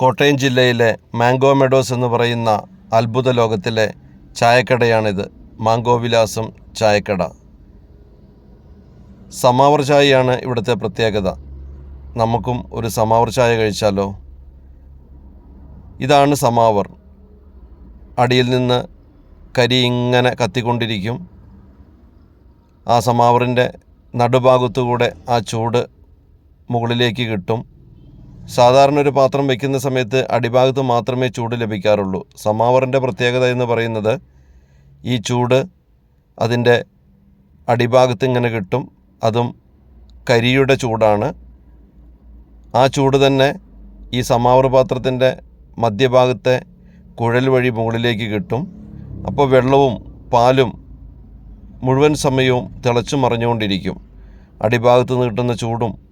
കോട്ടയം ജില്ലയിലെ mango meadows എന്ന് പറയുന്ന അത്ഭുത ലോകത്തിലെ ചായക്കടയാണിത്. മാംഗോ വിലാസം ചായക്കട. സമാവർ ചായയാണ് ഇവിടുത്തെ പ്രത്യേകത. നമുക്കും ഒരു സമാവർ ചായ കഴിച്ചാലോ? ഇതാണ് സമാവർ. അടിയിൽ നിന്ന് കരി ഇങ്ങനെ കത്തിക്കൊണ്ടിരിക്കും. ആ സമാവറിന്റെ നടുഭാഗത്തുകൂടെ ആ ചൂട് മുകളിലേക്ക് കിട്ടും. സാധാരണ ഒരു പാത്രം വയ്ക്കുന്ന സമയത്ത് അടിഭാഗത്ത് മാത്രമേ ചൂട് ലഭിക്കാറുള്ളൂ. സമാവറിന്റെ പ്രത്യേകത എന്ന് പറയുന്നത് ഈ ചൂട് അതിന്റെ അടിഭാഗത്ത് ഇങ്ങനെ കിട്ടും. അതും കരിയുടെ ചൂടാണ്. ആ ചൂട് തന്നെ ഈ സമാവർ പാത്രത്തിന്റെ മധ്യഭാഗത്തെ കുഴൽ വഴി മുകളിലേക്ക് കിട്ടും. അപ്പോൾ വെള്ളവും പാലും മുഴുവൻ സമയവും തിളച്ചു മറിഞ്ഞുകൊണ്ടിരിക്കും അടിഭാഗത്ത് നിന്ന് കിട്ടുന്ന ചൂടും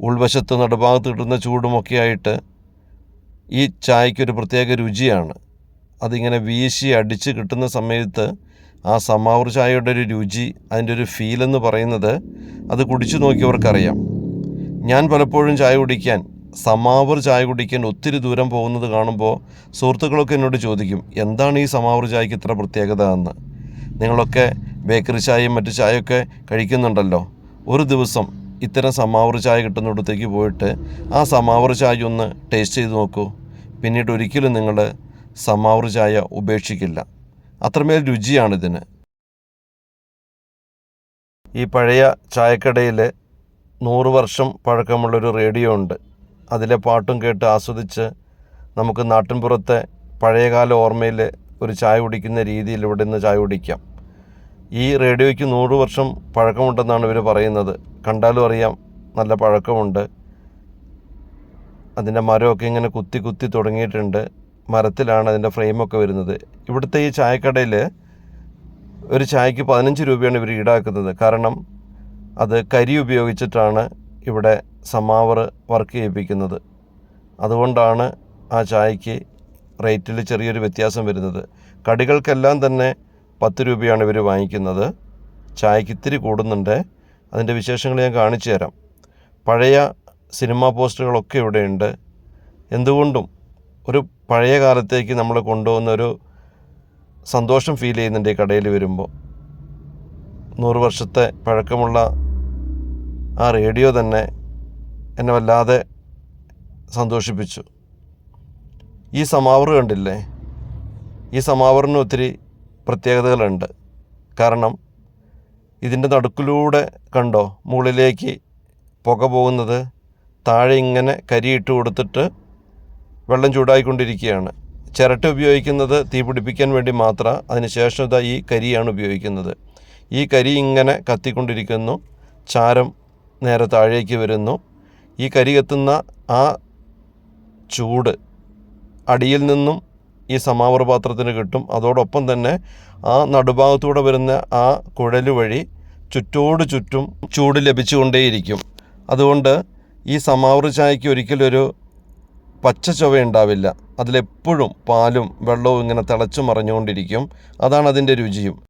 ഉൾവശത്ത് നടുഭാഗത്ത് കിട്ടുന്ന ചൂടുമൊക്കെയായിട്ട് ഈ ചായക്കൊരു പ്രത്യേക രുചിയാണ്. അതിങ്ങനെ വീശി അടിച്ച് കിട്ടുന്ന സമയത്ത് ആ സമാവർ ചായയുടെ ഒരു രുചി അതിന്റെ ഒരു ഫീൽ എന്ന് പറയുന്നത് അത് കുടിച്ചു നോക്കിയവർക്കറിയാം. ഞാൻ പലപ്പോഴും ചായ കുടിക്കാൻ സമാവർ ചായ കുടിക്കാൻ ഒത്തിരി ദൂരം പോകുന്നത് കാണുമ്പോൾ സുഹൃത്തുക്കളൊക്കെ എന്നോട് ചോദിക്കും എന്താണ് ഈ സമാവർ ചായക്ക് ഇത്ര പ്രത്യേകത എന്ന്? നിങ്ങളൊക്കെ ബേക്കറി ചായയും മറ്റു ചായയൊക്കെ കഴിക്കുന്നുണ്ടല്ലോ. ഒരു ദിവസം ഇത്തരം സമാവർ ചായ കിട്ടുന്നിടത്തേക്ക് പോയിട്ട് ആ സമാവർ ചായ ഒന്ന് ടേസ്റ്റ് ചെയ്ത് നോക്കൂ. പിന്നീട് ഒരിക്കലും നിങ്ങൾ സമാവർ ചായ ഉപേക്ഷിക്കില്ല. അത്രമേൽ രുചിയാണിതിന്. ഈ പഴയ ചായക്കടയിൽ നൂറ് വർഷം പഴക്കമുള്ളൊരു റേഡിയോ ഉണ്ട്. അതിലെ പാട്ടും കേട്ട് ആസ്വദിച്ച് നമുക്ക് നാട്ടിൻപുറത്തെ പഴയകാല ഓർമ്മയിൽ ഒരു ചായ കുടിക്കുന്ന രീതിയിൽ ഇവിടെ നിന്ന് ചായ കുടിക്കാം. ഈ റേഡിയോയ്ക്ക് നൂറ് വർഷം പഴക്കമുണ്ടെന്നാണ് ഇവർ പറയുന്നത്. കണ്ടാലും അറിയാം നല്ല പഴക്കമുണ്ട്. അതിന്റെ മരമൊക്കെ ഇങ്ങനെ കുത്തി കുത്തി തുടങ്ങിയിട്ടുണ്ട്. മരത്തിലാണ് അതിന്റെ ഫ്രെയിമൊക്കെ വരുന്നത്. ഇവിടുത്തെ ഈ ചായക്കടയിൽ ഒരു ചായക്ക് പതിനഞ്ച് രൂപയാണ് ഇവർ ഈടാക്കുന്നത്. കാരണം അത് കരി ഉപയോഗിച്ചിട്ടാണ് ഇവിടെ സമാവർ വർക്ക് ചെയ്യിപ്പിക്കുന്നത്. അതുകൊണ്ടാണ് ആ ചായക്ക് റേറ്റിൽ ചെറിയൊരു വ്യത്യാസം വരുന്നത്. കടികൾക്കെല്ലാം തന്നെ പത്ത് രൂപയാണ് ഇവർ വാങ്ങിക്കുന്നത്. ചായക്ക് ഇത്തിരി കൂടുന്നുണ്ട്. അതിന്റെ വിശേഷങ്ങൾ ഞാൻ കാണിച്ചു തരാം. പഴയ സിനിമാ പോസ്റ്ററുകളൊക്കെ ഇവിടെയുണ്ട്. എന്തുകൊണ്ടും ഒരു പഴയ കാലത്തേക്ക് നമ്മൾ കൊണ്ടുപോകുന്ന ഒരു സന്തോഷം ഫീൽ ചെയ്യുന്നുണ്ട് ഈ കടയിൽ വരുമ്പോൾ നൂറ് വർഷത്തെ പഴക്കമുള്ള ആ റേഡിയോ തന്നെ എന്നെ വല്ലാതെ സന്തോഷിപ്പിച്ചു. ഈ സമാവർ കണ്ടില്ലേ? ഈ സമാവറിന് ഒത്തിരി പ്രത്യേകതകളുണ്ട്. കാരണം ഇതിന്റെ നടുക്കിലൂടെ കണ്ടോ മുകളിലേക്ക് പുക പോകുന്നത് താഴെ ഇങ്ങനെ കരിയിട്ട് കൊടുത്തിട്ട് വെള്ളം ചൂടായിക്കൊണ്ടിരിക്കുകയാണ്. ചിരട്ട ഉപയോഗിക്കുന്നത് തീ പിടിപ്പിക്കാൻ വേണ്ടി മാത്രം അതിനുശേഷം ഇതാ ഈ കരിയാണ് ഉപയോഗിക്കുന്നത്. ഈ കരി ഇങ്ങനെ കത്തിക്കൊണ്ടിരിക്കുന്നു ചാരം നേരെ താഴേക്ക് വരുന്നു. ഈ കരി കത്തുന്ന ആ ചൂട് അടിയിൽ നിന്നും ഈ സമാവർ പാത്രത്തിന് കിട്ടും. അതോടൊപ്പം തന്നെ ആ നടുഭാഗത്തൂടെ വരുന്ന ആ കുഴൽ വഴി ചുറ്റോട് ചുറ്റും ചൂട് ലഭിച്ചുകൊണ്ടേയിരിക്കും. അതുകൊണ്ട് ഈ സമാവർ ചായക്ക് ഒരിക്കലും ഒരു പച്ച ചൊവ ഉണ്ടാവില്ല. അതിലെപ്പോഴും പാലും വെള്ളവും ഇങ്ങനെ തിളച്ചു മറിഞ്ഞുകൊണ്ടിരിക്കും. അതാണ് അതിന്റെ രുചിയും.